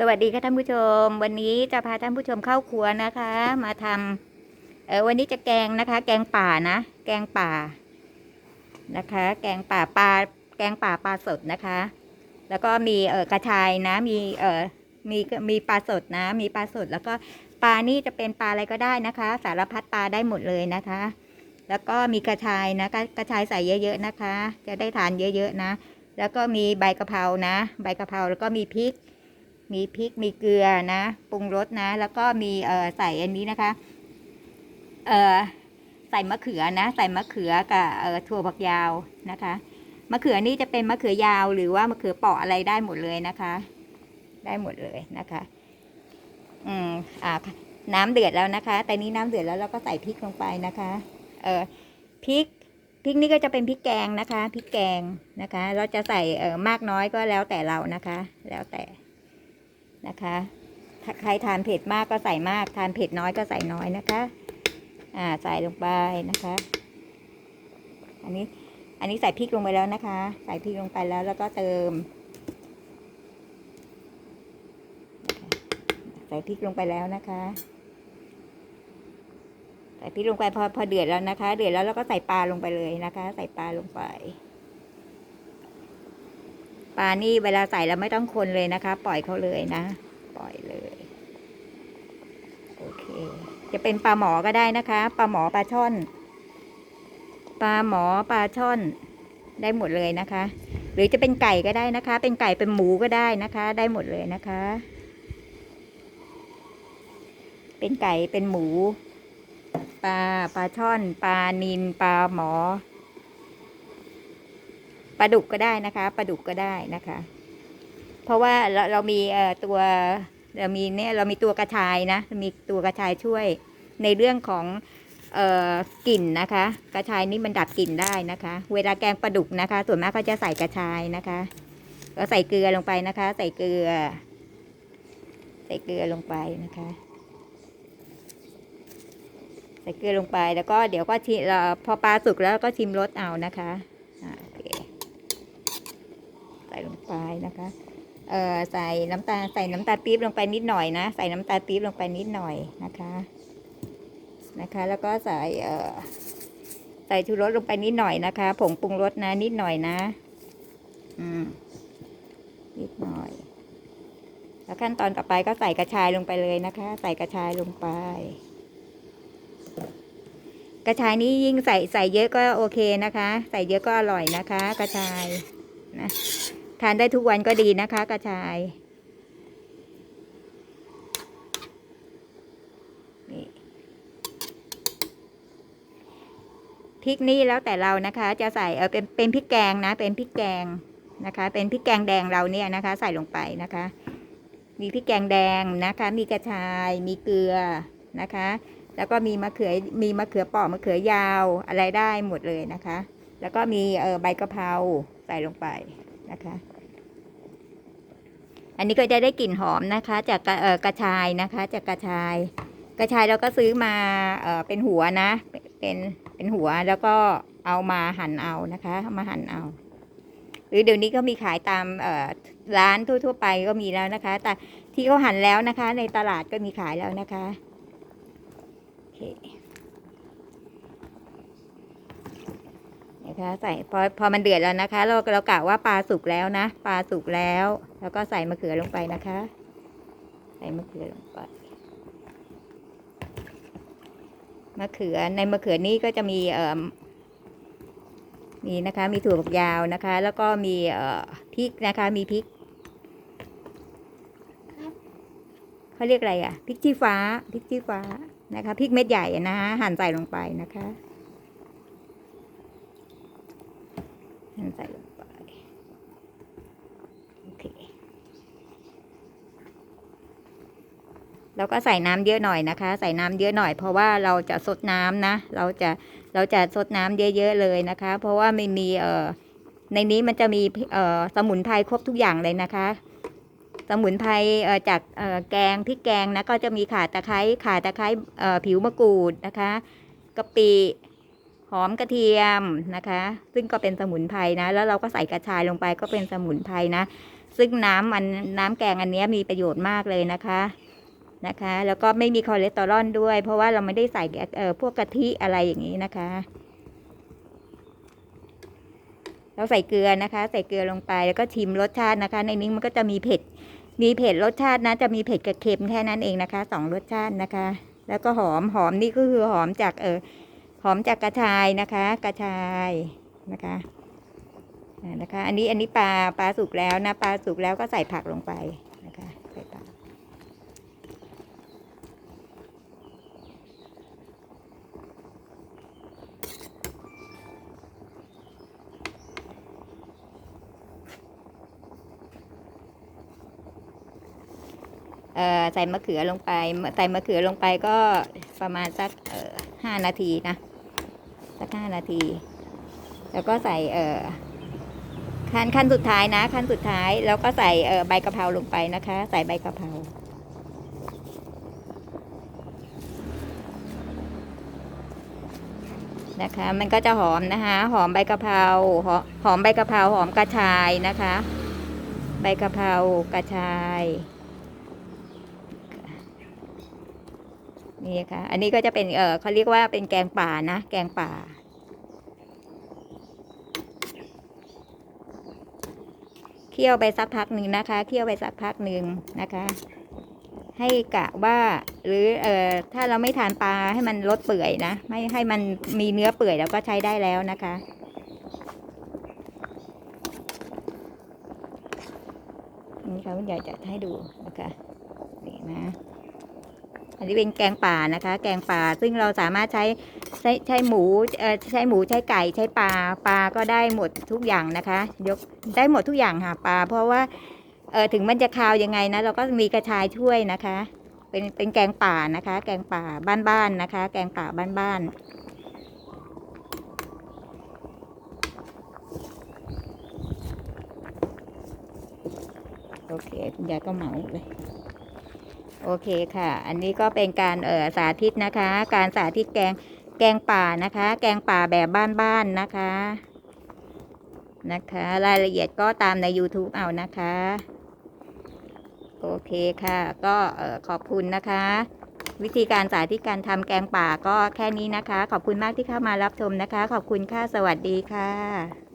สวัสดีค่ะท่านผู้ชม วันนี้จะพาท่านผู้ชมเข้าครัวนะคะ มาทำเออวันนี้จะแกงนะคะ แกงป่านะ แกงป่านะคะ แกงป่าปลาแกงป่าปลาสดนะคะ แล้วก็มีเออกระชายนะ มีเออมีมีปลาสดนะ มีปลาสดแล้วก็ปลานี่จะเป็นปลาอะไรก็ได้นะคะ สารพัดปลาได้หมดเลยนะคะ แล้วก็มีกระชายนะกระกระชายใส่เยอะๆนะคะ จะได้ทานเยอะๆนะ แล้วก็มีใบกะเพรานะ ใบกะเพราแล้วก็มีพริก มีพริกมีเกลือนะปรุงรสนะ แล้วก็มีเอ่อใส่อันนี้นะคะ เอ่อใส่มะเขือนะ ใส่มะเขือกับเอ่อถั่วฝักยาวนะคะมะเขือนี่จะเป็นมะเขือยาวหรือว่ามะเขือเปาะอะไรได้หมดเลยนะคะ ได้หมดเลยนะคะ อืมอ่าน้ำเดือดแล้วนะคะ แต่นี้น้ำเดือดแล้วเราก็ใส่พริกลงไปนะคะ เอ่อพริกพริกนี่ก็จะเป็นพริกแกงนะคะพริกแกงนะคะ เราจะใส่เอ่อมากน้อยก็แล้วแต่เรานะคะ แล้วแต่ นะคะใครทานเผ็ดมากก็ใส่มาก ทานเผ็ดน้อยก็ใส่น้อยนะคะ อ่า ใส่ลงไปนะคะ อันนี้ อันนี้ใส่พริกลงไปแล้วนะคะ ใส่พริกลงไปแล้ว แล้วก็เติม ใส่พริกลงไปแล้วนะคะ ใส่พริกลงไปพอพอเดือดแล้วนะคะ เดือดแล้วเราก็ใส่ปลาลงไปเลยนะคะ ใส่ปลาลงไป ปลานี่เวลาใส่แล้วไม่ต้องคนเลยนะคะ ปล่อยเขาเลยนะ ปล่อยเลย โอเค จะเป็นปลาหมอก็ได้นะคะ ปลาหมอปลาช่อน ปลาหมอปลาช่อน ได้หมดเลยนะคะ หรือจะเป็นไก่ก็ได้นะคะ เป็นไก่เป็นหมูก็ได้นะคะ ได้หมดเลยนะคะ เป็นไก่เป็นหมู ปลาปลาช่อน ปลานินปลาหมอ ปลาดุกก็ได้นะคะปลาดุกก็ได้นะคะ เพราะว่าเราเรามีเอ่อตัวเรามีเนี่ยเรามีตัวกระชายนะมีตัวกระชายช่วยในเรื่องของเอ่อกลิ่นนะคะ กระชายนี่มันดับกลิ่นได้นะคะ เวลาแกงปลาดุกนะคะ ส่วนมากก็จะใส่กระชายนะคะก็ใส่เกลือลงไปนะคะ ใส่เกลือ ใส่เกลือลงไปนะคะ ใส่เกลือลงไปแล้วก็เดี๋ยวก็ชิเอ่อพอปลาสุกแล้วก็ชิมรสเอานะคะ ส่ลงไปนะคะเอ่อใส่น้ำตาใส่น้ำตาปี๊บลงไปนิดหน่อยนะ ใส่น้ำตาปี๊บลงไปนิดหน่อยนะคะนะคะ แล้วก็ใส่เอ่อใส่ชูรสลงไปนิดหน่อยนะคะผงปรุงรสนะ นิดหน่อยนะ อืมนิดหน่อย แล้วขั้นตอนต่อไปก็ใส่กระชายลงไปเลยนะคะ ใส่กระชายลงไป กระชายนี้ยิ่งใส่ใส่เยอะก็โอเคนะคะ ใส่เยอะก็อร่อยนะคะ กระชายนะ ทานได้ทุกวันก็ดีนะคะ กระชายพริกนี่แล้วแต่เรานะคะ จะใส่เออเป็นเป็นพริกแกงนะ เป็นพริกแกงนะคะ เป็นพริกแกงแดงเราเนี่ยนะคะ ใส่ลงไปนะคะ มีพริกแกงแดงนะคะ มีกระชายมีเกลือนะคะ แล้วก็มีมะเขือมีมะเขือปราะมะเขือยาวอะไรได้หมดเลยนะคะ แล้วก็มีเออใบกะเพราใส่ลงไป นะคะ อันนี้ก็จะได้กลิ่นหอมนะคะ จากกระกระชายนะคะ จากกระชาย กระชายเราก็ซื้อมาเอเป็นหัวนะ เป็นเป็นหัวแล้วก็เอามาหั่นเอานะคะเอามาหั่นเอา หรือเดี๋ยวนี้ก็มีขายตามร้านทั่ว ๆ ไปก็มีแล้วนะคะ แต่ที่เขาหั่นแล้วนะคะ ในตลาดก็มีขายแล้วนะคะโอเค นะคะใส่พอพอมันเดือดแล้วนะคะ เราเรากะว่าปลาสุกแล้วนะปลาสุกแล้ว แล้วก็ใส่มะเขือลงไปนะคะ ใส่มะเขือลงไปมะเขือในมะเขือนี่ก็จะมีเอ่อมีนะคะ มีถั่วฝักยาวนะคะ แล้วก็มีเอ่อพริกนะคะ มีพริกเขาเรียกอะไรอะพริกชี้ฟ้าพริกชี้ฟ้านะคะพริกเม็ดใหญ่นะคะหั่นใส่ลงไปนะคะ หั่น ใส่ลงไป โอเค แล้วก็ใส่น้ำเยอะหน่อยนะคะ ใส่น้ำเยอะหน่อย เพราะว่าเราจะซดน้ำนะ เราจะเราจะซดน้ำเยอะๆเลยนะคะ เพราะว่าไม่มีเอ่อในนี้มันจะมีเอ่อสมุนไพรครบทุกอย่างเลยนะคะสมุนไพรจากแกงพริกแกงนะก็จะมีข่าตะไคร้ข่าตะไคร้เอ่อผิวมะกรูดนะคะกะปิ หอมกระเทียมนะคะ ซึ่งก็เป็นสมุนไพรนะ แล้วเราก็ใส่กระชายลงไปก็เป็นสมุนไพรนะ ซึ่งน้ำมันน้ำแกงอันนี้มีประโยชน์มากเลยนะคะนะคะ แล้วก็ไม่มีคอเลสเตอรอลด้วย เพราะว่าเราไม่ได้ใส่เอ่อพวกกะทิอะไรอย่างนี้นะคะ เราใส่เกลือนะคะ ใส่เกลือลงไปแล้วก็ชิมรสชาตินะคะ ในนี้มันก็จะมีเผ็ด มีเผ็ดรสชาตินะ จะมีเผ็ดกับเค็มแค่นั้นเองนะคะสองรสชาตินะคะ แล้วก็หอมหอมนี่ก็คือหอมจากเออ อมจากกระชายนะคะ กระชายนะคะนะคะ อันนี้อันนี้ปลาปลาสุกแล้วนะปลาสุกแล้วก็ใส่ผักลงไปนะคะใส่ผักเอ่อใส่มะเขือลงไป ใส่มะเขือลงไปก็ประมาณสักห้านาทีนะ สักห้านาที แล้วก็ใส่เอ่อขั้นขั้นสุดท้ายนะ ขั้นสุดท้ายแล้วก็ใส่เอ่อใบกะเพราลงไปนะคะ ใส่ใบกะเพรานะคะ มันก็จะหอมนะคะ หอมใบกะเพราหอมหอมใบกะเพราหอมกระชายนะคะ ใบกะเพรากระชาย นี่ค่ะ อันนี้ก็จะเป็นเออเขาเรียกว่าเป็นแกงป่านะ แกงป่า เคี่ยวไปสักพักหนึ่งนะคะ เคี่ยวไปสักพักหนึ่งนะคะ ให้กะว่า หรือเอ่อถ้าเราไม่ทานปลาให้มันลดเปื่อยนะ ไม่ให้มันมีเนื้อเปื่อยแล้วก็ใช้ได้แล้วนะคะนี่ค่ะคุณยายจะให้ดูนะคะนี่นะ อันนี้เป็นแกงป่านะคะ แกงป่าซึ่งเราสามารถใช้ใช้ใช้หมูเอ่อใช้หมูใช้ไก่ใช้ปลาปลาก็ได้หมดทุกอย่างนะคะ ยกได้หมดทุกอย่างค่ะปลาเพราะว่าเออถึงมันจะคาวยังไงนะเราก็มีกระชายช่วยนะคะ เป็นเป็นแกงป่านะคะ แกงป่าบ้านๆนะคะ แกงป่าบ้านๆโอเคคุณยายก็เหมาเลย โอเคค่ะ อันนี้ก็เป็นการเออสาธิตนะคะ การสาธิตแกงแกงป่านะคะ แกงป่าแบบบ้านๆนะคะ นะคะ รายละเอียดก็ตามใน YouTube เอานะคะ โอเคค่ะ ก็เออขอบคุณนะคะ วิธีการสาธิตการทำแกงป่าก็แค่นี้นะคะ ขอบคุณมากที่เข้ามารับชมนะคะ ขอบคุณค่ะ สวัสดีค่ะ